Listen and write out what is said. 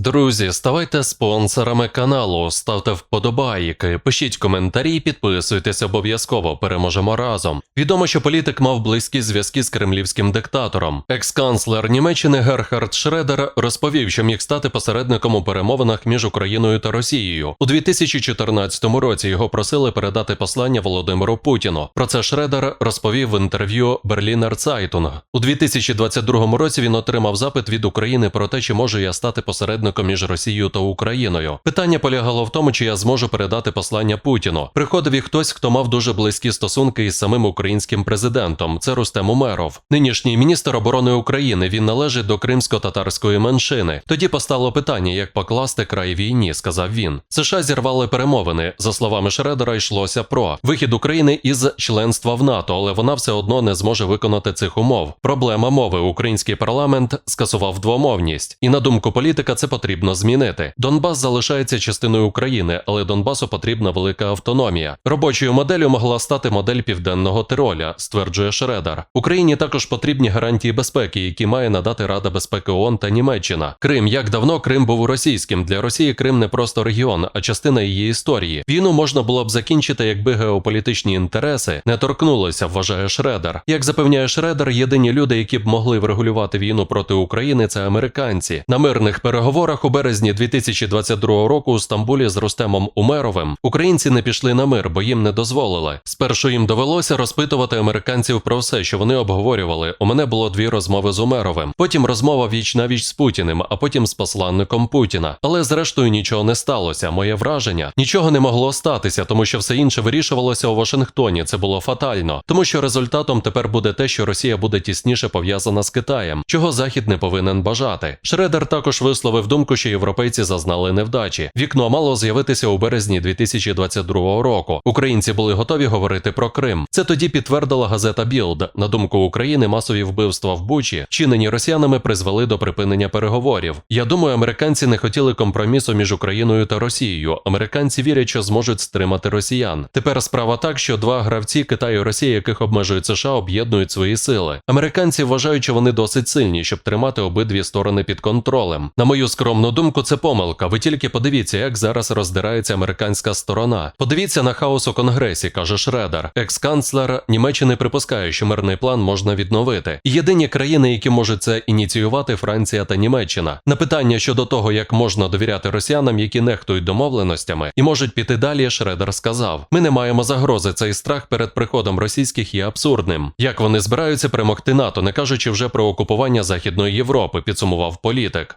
Друзі, ставайте спонсорами каналу, ставте вподобайки, пишіть коментарі, підписуйтесь обов'язково. Переможемо разом. Відомо, що політик мав близькі зв'язки з кремлівським диктатором. Екс-канцлер Німеччини Герхард Шредер розповів, що міг стати посередником у перемовинах між Україною та Росією. У 2014 році його просили передати послання Володимиру Путіну. Про це Шредер розповів в інтерв'ю Berliner Zeitung. У 2022 році він отримав запит від України про те, чи можу я стати посередником між Росією та Україною. Питання полягало в тому, чи я зможу передати послання Путіну. Приходив і хтось, хто мав дуже близькі стосунки із самим українським президентом. Це Рустем Умеров. Нинішній міністр оборони України. Він належить до кримсько-татарської меншини. Тоді постало питання, як покласти край війні, сказав він. США зірвали перемовини. За словами Шредера, йшлося про вихід України із членства в НАТО, але вона все одно не зможе виконати цих умов. Проблема мови. Український парламент скасував двомовність, і на думку політика, це потрібно змінити. Донбас залишається частиною України, але Донбасу потрібна велика автономія. Робочою моделлю могла стати модель південного Тироля, стверджує Шредер. Україні також потрібні гарантії безпеки, які має надати Рада безпеки ООН та Німеччина. Крим як давно Крим був російським. Для Росії Крим не просто регіон, а частина її історії. Війну можна було б закінчити, якби геополітичні інтереси не торкнулися, вважає Шредер. Як запевняє Шредер, єдині люди, які б могли врегулювати війну проти України, це американці. На мирних переговорах у березні 2022 року у Стамбулі з Рустемом Умеровим українці не пішли на мир, бо їм не дозволили. Спершу їм довелося розпитувати американців про все, що вони обговорювали. У мене було дві розмови з Умеровим. Потім розмова віч на віч з Путіним, а потім з посланником Путіна. Але зрештою нічого не сталося. Моє враження нічого не могло статися, тому що все інше вирішувалося у Вашингтоні. Це було фатально, тому що результатом тепер буде те, що Росія буде тісніше пов'язана з Китаєм, чого Захід не повинен бажати. Шредер також висловив думку, що європейці зазнали невдачі. Вікно мало з'явитися у березні 2022 року. Українці були готові говорити про Крим. Це тоді підтвердила газета Білд. На думку України, масові вбивства в Бучі, чинені росіянами, призвели до припинення переговорів. Я думаю, американці не хотіли компромісу між Україною та Росією. Американці вірять, що зможуть стримати росіян. Тепер справа так, що два гравці Китай і Росія, яких обмежують США, об'єднують свої сили. Американці вважають, що вони досить сильні, щоб тримати обидві сторони під контролем. На мою скромну думку, це помилка. Ви тільки подивіться, як зараз роздирається американська сторона. Подивіться на хаос у конгресі, каже Шредер. Екс-канцлер Німеччини припускає, що мирний план можна відновити. Єдині країни, які можуть це ініціювати, Франція та Німеччина. На питання щодо того, як можна довіряти росіянам, які нехтують домовленостями, і можуть піти далі. Шредер сказав: Ми не маємо загрози. Цей страх перед приходом російських є абсурдним. Як вони збираються перемогти НАТО, не кажучи вже про окупування Західної Європи, підсумував політик.